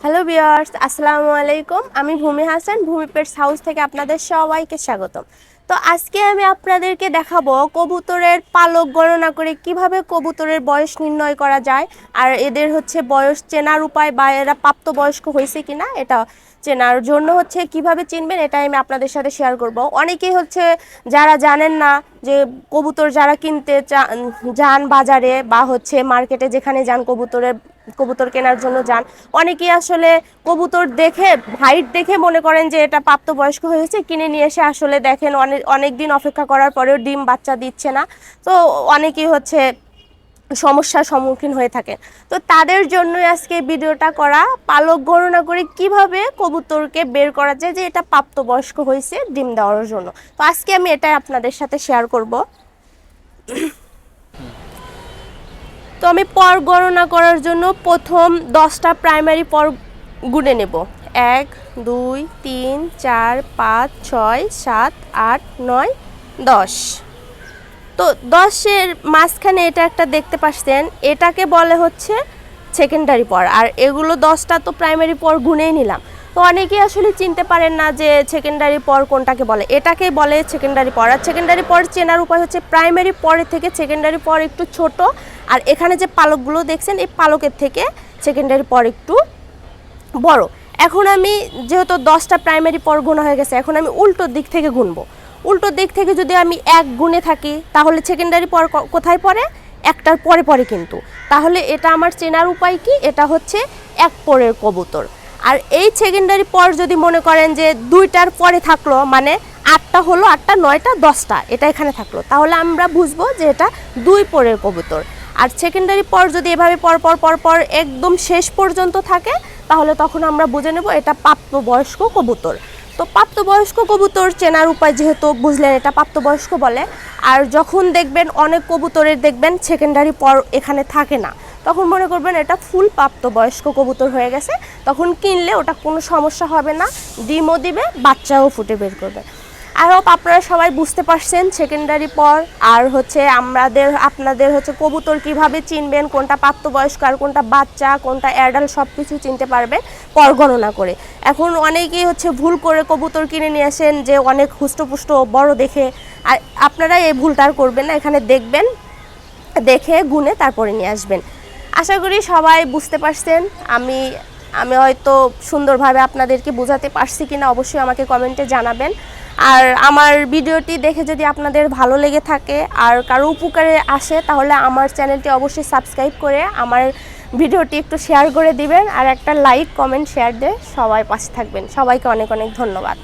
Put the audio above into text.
Hello বিয়ার্স আসসালামু আলাইকুম আমি ভূমি হাসান, ভূমি পেটস হাউস থেকে আপনাদের সবাইকে স্বাগতম। তো আজকে আমি আপনাদেরকে দেখাবো কবুতরের পালক গণনা করে কীভাবে কবুতরের বয়স নির্ণয় করা যায় আর এদের হচ্ছে বয়স চেনার উপায় বা এরা প্রাপ্তবয়স্ক হয়েছে কি না এটা চেনার জন্য হচ্ছে কীভাবে চিনবেন এটাই আমি আপনাদের সাথে শেয়ার করব। অনেকেই হচ্ছে যারা জানেন না যে কবুতর যারা কিনতে চা- যান বাজারে বা হচ্ছে মার্কেটে যেখানে যান কবুতরের কবুতর কেনার জন্য যান। অনেকেই আসলে কবুতর দেখে, হাইট দেখে মনে করেন যে এটা প্রাপ্তবয়স্ক হয়েছে, কিনে নিয়ে এসে আসলে দেখেন অনেক অনেক দিন অপেক্ষা করার পরেও ডিম বাচ্চা দিচ্ছে না। তো অনেকেই হচ্ছে সমস্যার সম্মুখীন হয়ে থাকে তো তাদের জন্যই আজকে ভিডিওটা করা। পালক গণনা করে কীভাবে কবুতরকে বের করা যায় যে এটা প্রাপ্তবয়স্ক হয়েছে, ডিম দেওয়ার জন্য। তো আজকে আমি এটাই আপনাদের সাথে শেয়ার করব। তো আমি পর গণনা করার জন্য প্রথম দশটা প্রাইমারি পর গুনে নেব। এক, দুই, তিন, চার, পাঁচ, ছয়, সাত, আট, নয়, দশ। তো দশের মাঝখানে এটা একটা দেখতে পাচ্ছেন, এটাকে বলে হচ্ছে সেকেন্ডারি পর। আর এগুলো দশটা তো প্রাইমারি পর গুনেই নিলাম। তো অনেকেই আসলে চিনতে পারেন না যে সেকেন্ডারি পর কোনটাকে বলে। এটাকেই বলে সেকেন্ডারি পর। আর সেকেন্ডারি পর চেনার উপায় হচ্ছে প্রাইমারি পরের থেকে সেকেন্ডারি পর একটু ছোট। আর এখানে যে পালকগুলো দেখছেন, এই পালকের থেকে সেকেন্ডারি পর একটু বড়। এখন আমি যেহেতু দশটা প্রাইমারি পর গুণা হয়ে গেছে, এখন আমি উল্টো দিক থেকে গুনবো। উল্টো দিক থেকে যদি আমি এক গুণে থাকি, তাহলে সেকেন্ডারি পর কোথায় পড়ে? একটার পরে পরে কিন্তু। তাহলে এটা আমার চেনার উপায় কি? এটা হচ্ছে এক পরের কবুতর। আর এই সেকেন্ডারি পর যদি মনে করেন যে দুইটার পরে থাকল মানে আটটা হলো আটটা, নয়টা, দশটা, এটা এখানে থাকল। তাহলে আমরা বুঝব যে এটা দুই পরের কবুতর। আর সেকেন্ডারি পর যদি এভাবে পর পর পর পর একদম শেষ পর্যন্ত থাকে, তাহলে তখন আমরা বুঝে নেব এটা প্রাপ্তবয়স্ক কবুতর। তো প্রাপ্তবয়স্ক কবুতর চেনার উপায় যেহেতু বুঝলেন, এটা প্রাপ্তবয়স্ক বলে। আর যখন দেখবেন, অনেক কবুতরের দেখবেন সেকেন্ডারি পর এখানে থাকে না। তখন মনে করবেন এটা ফুল প্রাপ্তবয়স্ক কবুতর হয়ে গেছে। তখন কিনলে ওটা কোনো সমস্যা হবে না, ডিমও দিবে, বাচ্চাও ফুটে বের করবে। আই হোপ আপনারা সবাই বুঝতে পারছেন সেকেন্ডারি পর, আর হচ্ছে আমাদের আপনাদের হচ্ছে কবুতর কীভাবে চিনবেন, কোনটা প্রাপ্তবয়স্ক আর কোনটা বাচ্চা, কোনটা অ্যাডাল সব কিছু চিনতে পারবেন পর গণনা করে। এখন অনেকেই হচ্ছে ভুল করে কবুতর কিনে নিয়ে আসেন যে অনেক হুষ্টপুষ্ট, বড় দেখে। আর আপনারা এই ভুলটা আর করবেন না, এখানে দেখবেন, দেখে গুনে তারপরে নিয়ে আসবেন। আশা করি সবাই বুঝতে পারছেন। আমি আমি হয়তো সুন্দরভাবে আপনাদেরকে বোঝাতে পারছি কিনা অবশ্যই আমাকে কমেন্টে জানাবেন। আর আমার ভিডিওটি দেখে যদি আপনাদের ভালো লেগে থাকে আর কারও উপকারে আসে, তাহলে আমার চ্যানেলটি অবশ্যই সাবস্ক্রাইব করে আমার ভিডিওটি একটু শেয়ার করে দিবেন আর একটা লাইক, কমেন্ট, শেয়ার দিয়ে সবাই পাশে থাকবেন। সবাইকে অনেক অনেক ধন্যবাদ।